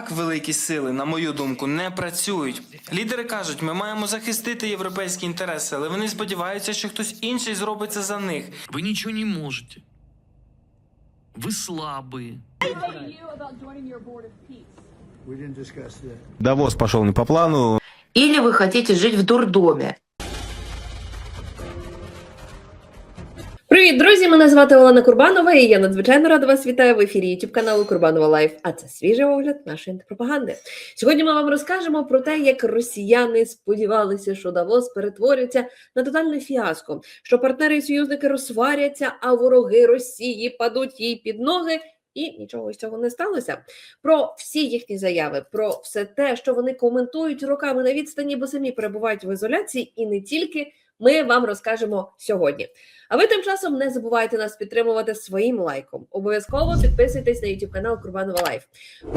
Так великі сили, на мою думку, не працюють. Лідери кажуть, ми маємо захистити європейські інтереси, але вони сподіваються, що хтось інший зробить це за них. Вы ничего не можете. Вы слабые. you about joining your board of peace? We didn't discuss that. Давос пошел не по плану. Или вы хотите жить в дурдоме. Привіт, друзі! Мене звати Олена Курбанова, і я надзвичайно рада вас вітаю в ефірі YouTube каналу Курбанова Лайф. А це свіжий огляд нашої антипропаганди. Сьогодні ми вам розкажемо про те, як росіяни сподівалися, що Давос перетвориться на тотальне фіаско, що партнери і союзники розсваряться, а вороги Росії падуть їй під ноги. І нічого з цього не сталося. Про всі їхні заяви, про все те, що вони коментують роками на відстані, бо самі перебувають в ізоляції, і не тільки ми вам розкажемо сьогодні. А ви тим часом не забувайте нас підтримувати своїм лайком. Обов'язково підписуйтесь на YouTube канал Курбанова Лайф.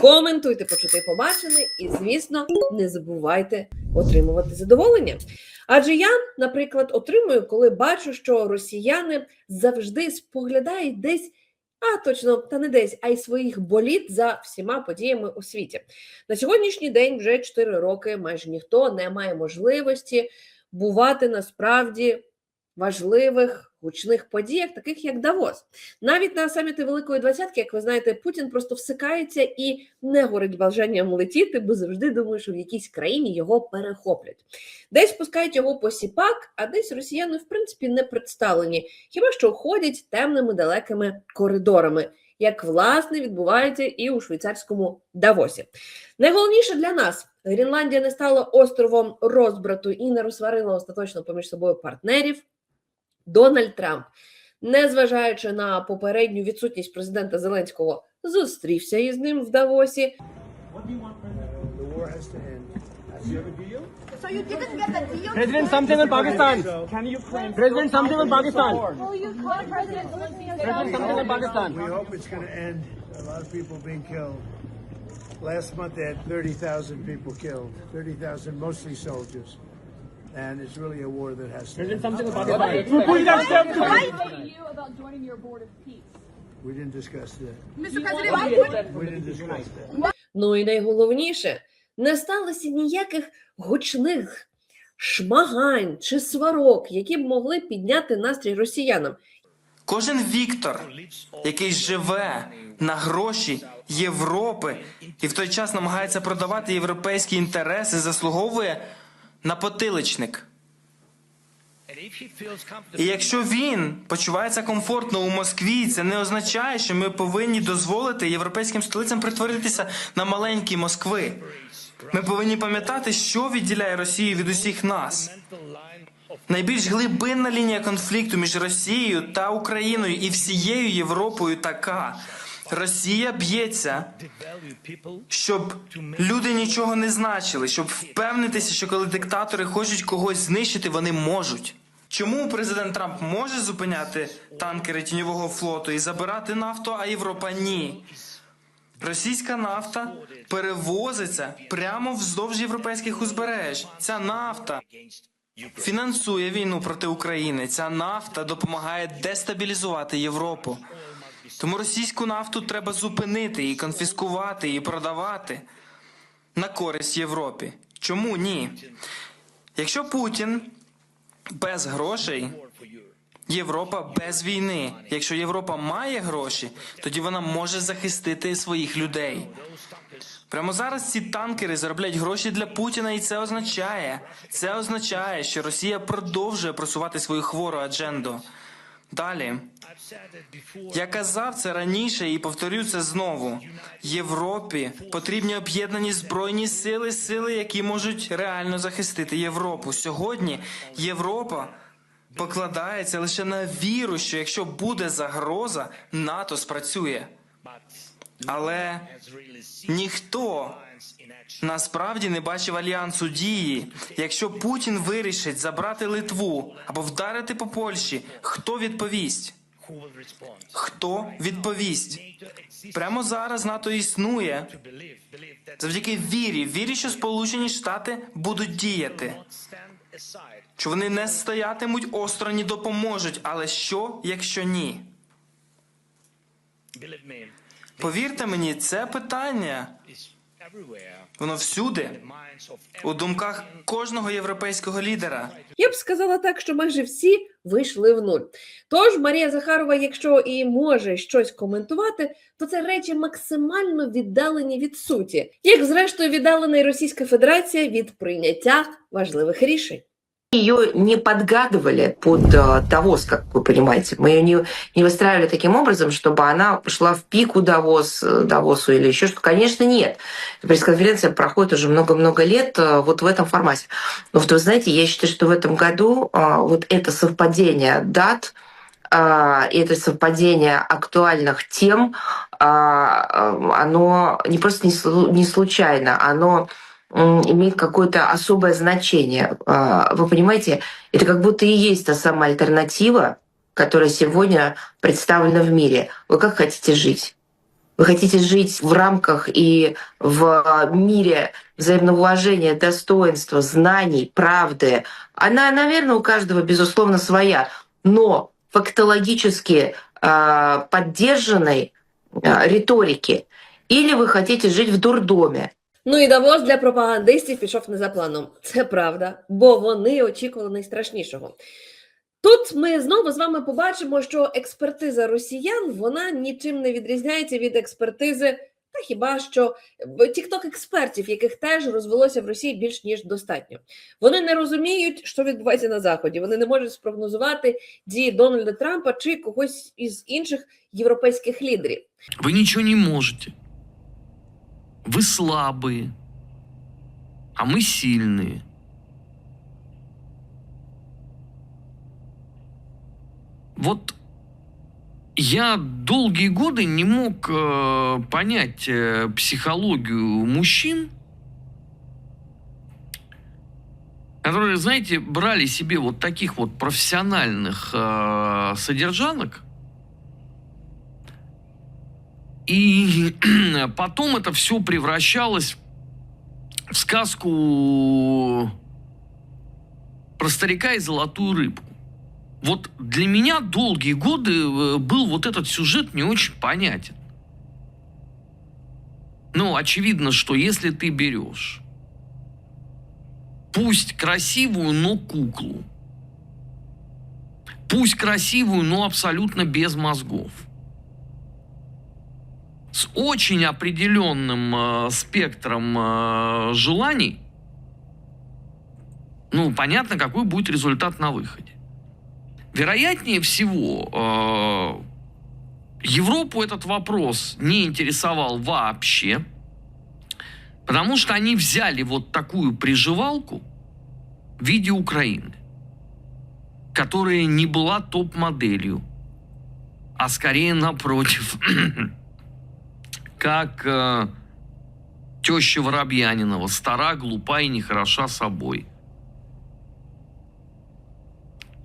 Коментуйте, почути побачене, і, звісно, не забувайте отримувати задоволення. Адже я, наприклад, отримую, коли бачу, що росіяни завжди споглядають десь. А точно, та не десь, а й своїх боліт за всіма подіями у світі. На сьогоднішній день вже 4 роки майже ніхто не має можливості бувати насправді важливих гучних подіях, таких як Давос. Навіть на саміті Великої Двадцятки, як ви знаєте, Путін просто всикається і не горить бажанням летіти, бо завжди думає, що в якійсь країні його перехоплять. Десь пускають його по сіпак, а десь росіяни, в принципі, не представлені, хіба що ходять темними далекими коридорами. Як власне відбувається і у швейцарському Давосі. Найголовніше для нас Гренландія не стала островом розбрату і не розсварила остаточно поміж собою партнерів. Дональд Трамп, незважаючи на попередню відсутність президента Зеленського, зустрівся із ним в Давосі. The war has to end. So you didn't get the deal? President, something in Pakistan. So Can you President, something in Pakistan. Will you call President Zelensky and President, something in Pakistan. we hope it's going to end. A lot of people being killed. Last month they had 30,000 people killed. 30,000 mostly soldiers. And it's really a war that has to President, end. something in Pakistan. Put that step to Will you about joining your board of peace? We didn't discuss that. Mr. President, why would We didn't discuss that. Ну і найголовніше, не сталося ніяких гучних шмагань чи сварок, які б могли підняти настрій росіянам. Кожен Віктор, який живе на гроші Європи і в той час намагається продавати європейські інтереси, заслуговує на потиличник. І якщо він почувається комфортно у Москві, це не означає, що ми повинні дозволити європейським столицям притворитися на маленькі Москви. Ми повинні пам'ятати, що відділяє Росію від усіх нас. Найбільш глибинна лінія конфлікту між Росією та Україною і всією Європою така. Росія б'ється, щоб люди нічого не значили, щоб впевнитися, що коли диктатори хочуть когось знищити, вони можуть. Чому президент Трамп може зупиняти танкери тіньового флоту і забирати нафту, а Європа ні? Російська нафта перевозиться прямо вздовж європейських узбереж. Ця нафта фінансує війну проти України. Ця нафта допомагає дестабілізувати Європу. Тому російську нафту треба зупинити і конфіскувати і продавати на користь Європі. Чому ні? Якщо Путін без грошей, Європа без війни. Якщо Європа має гроші, тоді вона може захистити своїх людей. Прямо зараз ці танкери заробляють гроші для Путіна, і це означає, це означає, що Росія продовжує просувати свою хвору адженду. Далі я казав це раніше і повторю це знову. Європі потрібні об'єднані збройні сили, сили, які можуть реально захистити Європу. Сьогодні Європа покладається лише на віру, що якщо буде загроза, НАТО спрацює. Але ніхто насправді не бачив альянсу дії. Якщо Путін вирішить забрати Литву або вдарити по Польщі, хто відповість? Хто відповість? Прямо зараз НАТО існує завдяки вірі, вірі, що Сполучені Штати будуть діяти. Що вони не стоятимуть осторонь допоможуть, але що, якщо ні? Повірте мені, це питання Воно всюди, у думках кожного європейського лідера. Я б сказала так, що майже всі вийшли в нуль. Тож Марія Захарова, якщо і може щось коментувати, то це речі максимально віддалені від суті, як зрештою віддалена Російська Федерація від прийняття важливих рішень. Ее не подгадывали под э, Давос, как вы понимаете. Мы ее не, не выстраивали таким образом, чтобы она пошла в пику Давос, э, Давосу или еще что-то. Конечно, нет. Пресс-конференция проходит уже много-много лет э, вот в этом формате. Но вот вы знаете, я считаю, что в этом году э, вот это совпадение дат, э, это совпадение актуальных тем, э, э, оно не просто не, слу- не случайно, оно имеет какое-то особое значение. А, Вы понимаете, это как будто и есть та самая альтернатива, которая сегодня представлена в мире. Вы как хотите жить? Вы хотите жить в рамках и в мире взаимного уважения, достоинства, знаний, правды. Она, наверное, у каждого, безусловно, своя, но фактологически а, поддержанной а, риторики. Или вы хотите жить в дурдоме, Ну і Давос для пропагандистів пішов не за планом. Це правда, бо вони очікували найстрашнішого. Тут ми знову з вами побачимо, що експертиза росіян вона нічим не відрізняється від експертизи, та хіба що тікток експертів, яких теж розвелося в Росії більш ніж достатньо. Вони не розуміють, що відбувається на заході. Вони не можуть спрогнозувати дії Дональда Трампа чи когось із інших європейських лідерів. Вы ничего не можете. Вы слабые, а мы сильные. Вот я долгие годы не мог э, понять э, психологию мужчин, которые, знаете, брали себе вот таких вот профессиональных э, содержанок, и потом это все превращалось в сказку про старика и золотую рыбку. Вот для меня долгие годы э, был вот этот сюжет не очень понятен. Ну, очевидно, что если ты берешь пусть красивую, но куклу, пусть красивую, но абсолютно без мозгов, с очень определенным э, спектром э, желаний, ну, понятно, какой будет результат на выходе. Вероятнее всего, э, Европу этот вопрос не интересовал вообще, потому что они взяли вот такую приживалку в виде Украины, которая не была топ-моделью, а скорее напротив, как э, теща Воробьянинова, стара, глупа и нехороша собой.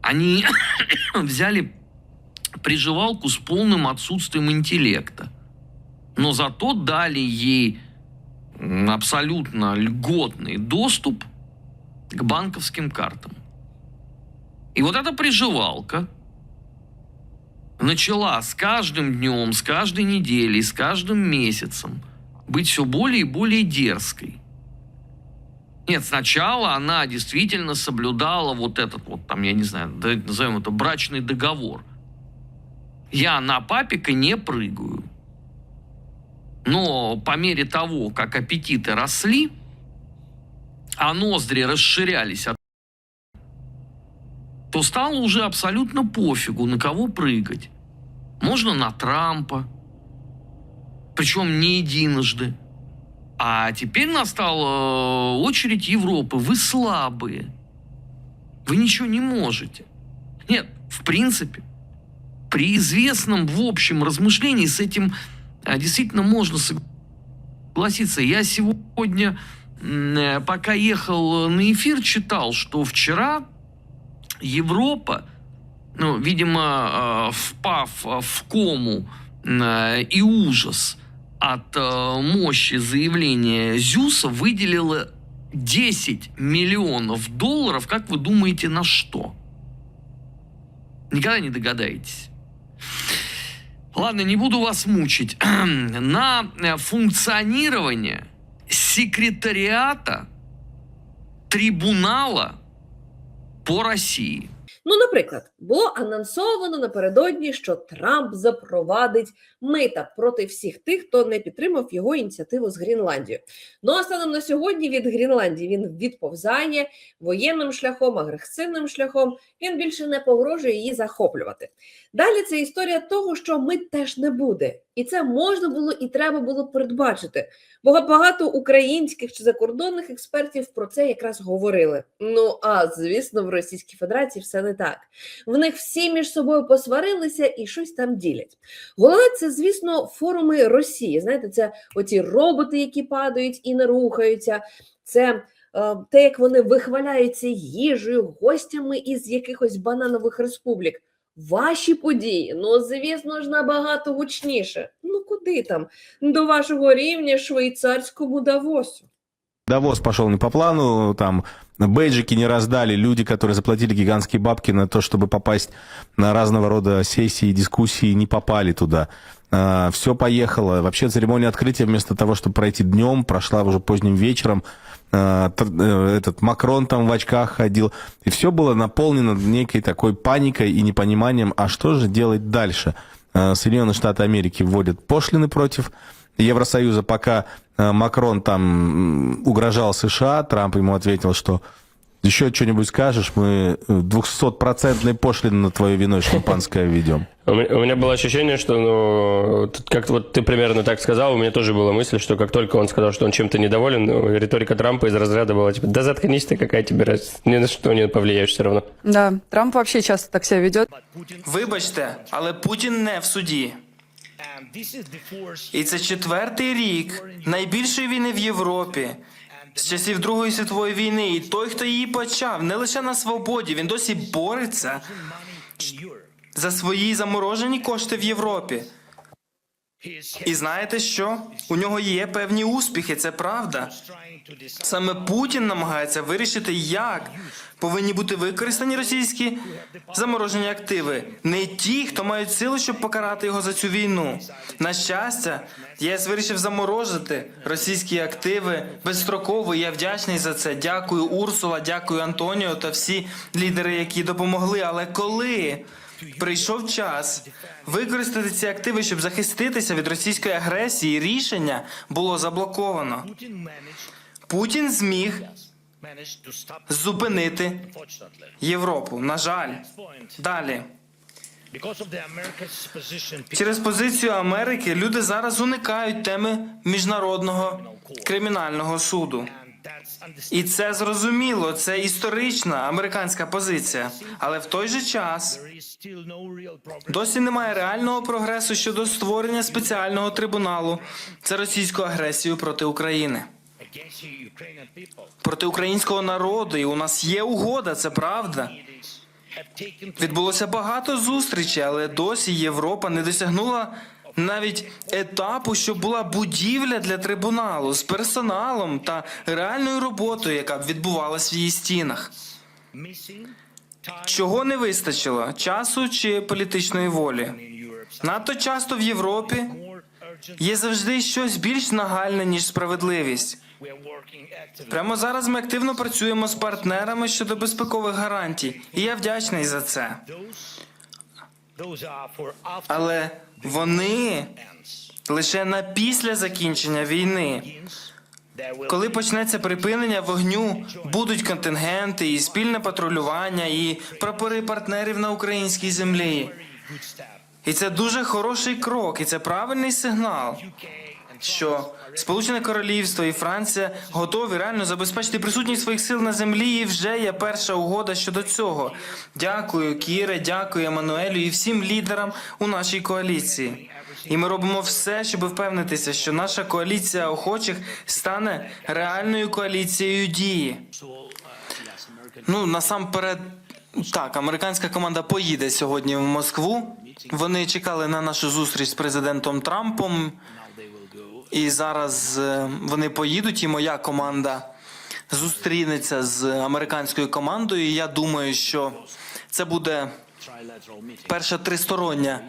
Они взяли приживалку с полным отсутствием интеллекта, но зато дали ей абсолютно льготный доступ к банковским картам. И вот эта приживалка начала с каждым днем, с каждой неделей, с каждым месяцем быть все более и более дерзкой. Нет, сначала она действительно соблюдала вот этот вот, там, я не знаю, назовем это брачный договор. Я на папика не прыгаю. Но по мере того, как аппетиты росли, а ноздри расширялись, от- то стало уже абсолютно пофигу, на кого прыгать. Можно на Трампа, причем не единожды. А теперь настала э, очередь Европы. Вы слабые. Вы ничего не можете. Нет, в принципе, при известном в общем размышлении с этим а, действительно можно согласиться. Я сегодня, э, пока ехал на эфир, читал, что вчера Европа, ну, видимо, э, впав э, в кому э, и ужас от мощи заявления Зюса, выделила 10 миллионов долларов, как вы думаете, на что? Никогда не догадаетесь. Ладно, не буду вас мучить. На функционирование секретариата трибунала по России. Ну, наприклад, було анонсовано напередодні, що Трамп запровадить мита проти всіх тих, хто не підтримав його ініціативу з Грінландією. Ну а станом на сьогодні від Грінландії він відповзає воєнним шляхом, агресивним шляхом. Він більше не погрожує її захоплювати. Далі це історія того, що мит теж не буде, і це можна було і треба було передбачити. Бо багато українських чи закордонних експертів про це якраз говорили. Ну а звісно, в Російській Федерації все не так. В них всі між собою посварилися і щось там ділять. Головне, це, звісно, форуми Росії. Знаєте, це оті роботи, які падають і не рухаються. Це е, те, як вони вихваляються їжею, гостями із якихось бананових республік. Ваші події, ну звісно ж, набагато гучніше. Ну куди там? До вашого рівня швейцарському Давосу. Давос пошел не по плану, там бейджики не раздали, люди, которые заплатили гигантские бабки на то, чтобы попасть на разного рода сессии, дискуссии, не попали туда. все поехало. Вообще церемония открытия вместо того, чтобы пройти днем, прошла уже поздним вечером. Тр- э, этот Макрон там в очках ходил. И все было наполнено некой такой паникой и непониманием, а что же делать дальше? А, Соединенные Штаты Америки вводят пошлины против Евросоюза, пока э, Макрон там угрожал США, Трамп ему ответил, что еще что-нибудь скажешь, мы э, 200-процентной пошлины на твое вино шампанское введем. У меня, у меня было ощущение, что, ну, тут как вот ты примерно так сказал, у меня тоже была мысль, что как только он сказал, что он чем-то недоволен, ну, риторика Трампа из разряда была типа, да заткнись ты, какая тебе разница, ни на что не повлияешь все равно. Да, Трамп вообще часто так себя ведет. Вибачте, але Путін не в суді. І це четвертий рік найбільшої війни в Європі. З часів Другої світової війни, і той, хто її почав, не лише на свободі, він досі бореться за свої заморожені кошти в Європі. І знаєте що? У нього є певні успіхи, це правда. Саме Путін намагається вирішити, як повинні бути використані російські заморожені активи. Не ті, хто мають силу, щоб покарати його за цю війну. На щастя, ЄС вирішив заморожити російські активи безстроково. Я вдячний за це. Дякую, Урсула, дякую Антоніо та всі лідери, які допомогли. Але коли прийшов час використати ці активи, щоб захиститися від російської агресії, рішення було заблоковано. Путін зміг зупинити Європу. На жаль, далі. Через позицію Америки люди зараз уникають теми міжнародного кримінального суду. І це зрозуміло, це історична американська позиція. Але в той же час досі немає реального прогресу щодо створення спеціального трибуналу за російську агресію проти України. Проти українського народу, і у нас є угода, це правда. Відбулося багато зустрічей, але досі Європа не досягнула навіть етапу, щоб була будівля для трибуналу з персоналом та реальною роботою, яка б відбувалась в її стінах. Чого не вистачило? Часу чи політичної волі? Надто часто в Європі є завжди щось більш нагальне, ніж справедливість. Прямо зараз ми активно працюємо з партнерами щодо безпекових гарантій, і я вдячний за це. Але вони лише на після закінчення війни. Коли почнеться припинення вогню, будуть контингенти і спільне патрулювання, і прапори партнерів на українській землі. І це дуже хороший крок, і це правильний сигнал, що Сполучене Королівство і Франція готові реально забезпечити присутність своїх сил на землі. І вже є перша угода щодо цього. Дякую, Кіре, дякую Еммануелю і всім лідерам у нашій коаліції. І ми робимо все, щоб впевнитися, що наша коаліція охочих стане реальною коаліцією дії. Ну насамперед, так, американська команда поїде сьогодні в Москву. Вони чекали на нашу зустріч з президентом Трампом. І зараз е, вони поїдуть, і моя команда зустрінеться з американською командою. І я думаю, що це буде перша тристороння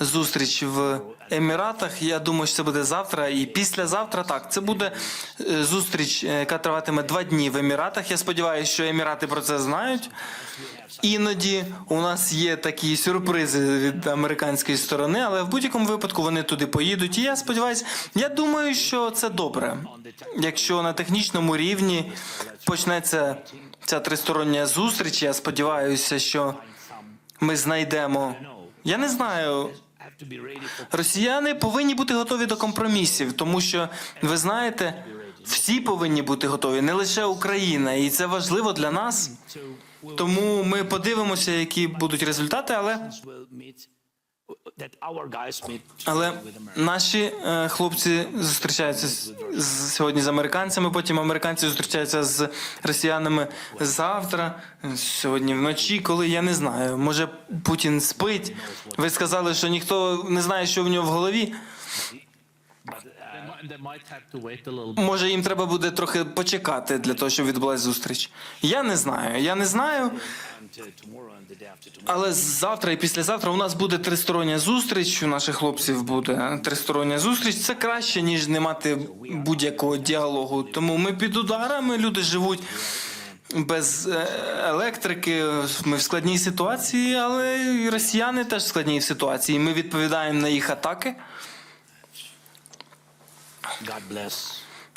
зустріч в Еміратах. Я думаю, що це буде завтра і післязавтра. Так, це буде е, зустріч, е, яка триватиме два дні в Еміратах. Я сподіваюся, що Емірати про це знають. Іноді у нас є такі сюрпризи від американської сторони, але в будь-якому випадку вони туди поїдуть. І я сподіваюся, я думаю, що це добре. Якщо на технічному рівні почнеться ця тристороння зустріч, я сподіваюся, що ми знайдемо. Я не знаю. Росіяни повинні бути готові до компромісів, тому що ви знаєте, всі повинні бути готові, не лише Україна, і це важливо для нас. Тому ми подивимося, які будуть результати, але але наші е, хлопці зустрічаються з, з- сьогодні з американцями. Потім американці зустрічаються з росіянами завтра, сьогодні вночі, коли я не знаю. Може Путін спить. Ви сказали, що ніхто не знає, що в нього в голові. Може, їм треба буде трохи почекати для того, щоб відбулася зустріч. Я не знаю. Я не знаю. Але завтра і післязавтра у нас буде тристороння зустріч. У наших хлопців буде тристороння зустріч. Це краще ніж не мати будь-якого діалогу. Тому ми під ударами, люди живуть. Без е, електрики ми в складній ситуації, але і росіяни теж в складній ситуації. Ми відповідаємо на їх атаки.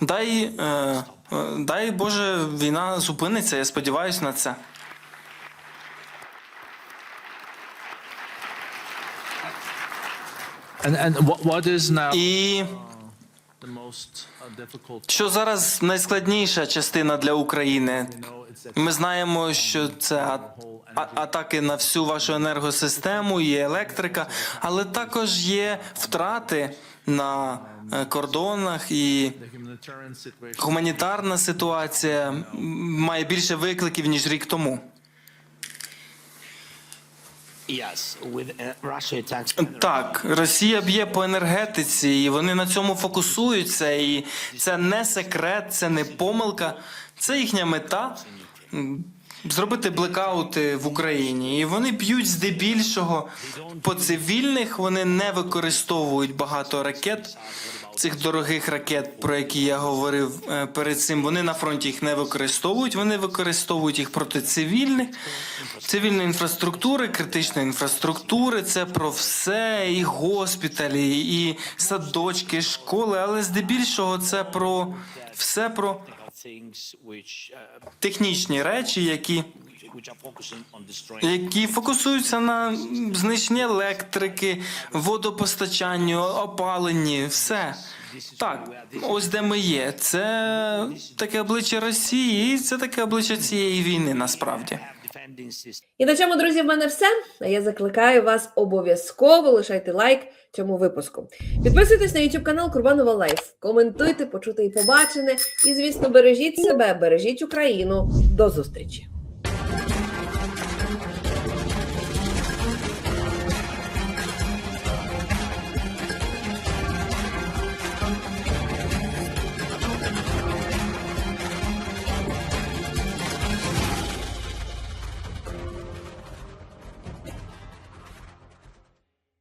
Дай, е, дай Боже, війна зупиниться. Я сподіваюся на це. And and what what is now І the most uh, difficult? що зараз найскладніша частина для України? Ми знаємо, що це атаки на всю вашу енергосистему, є електрика, але також є втрати на е, кордонах і гуманітарна ситуація має більше викликів ніж рік тому. Так, Росія б'є по енергетиці, і вони на цьому фокусуються. І це не секрет, це не помилка, це їхня мета. Зробити блекаути в Україні, і вони б'ють здебільшого по цивільних. Вони не використовують багато ракет, цих дорогих ракет, про які я говорив е, перед цим. Вони на фронті їх не використовують. Вони використовують їх проти цивільних, цивільної інфраструктури, критичної інфраструктури. Це про все, і госпіталі, і садочки, школи. Але здебільшого це про все про технічні речі, які, які фокусуються на знищенні електрики, водопостачанню, опаленні, все. Так, ось де ми є. Це таке обличчя Росії, і це таке обличчя цієї війни насправді. І на цьому, друзі, в мене все. Я закликаю вас обов'язково лишайте лайк цьому випуску. Підписуйтесь на YouTube канал Курбанова Лайф, коментуйте, почути і побачене. І, звісно, бережіть себе, бережіть Україну. До зустрічі!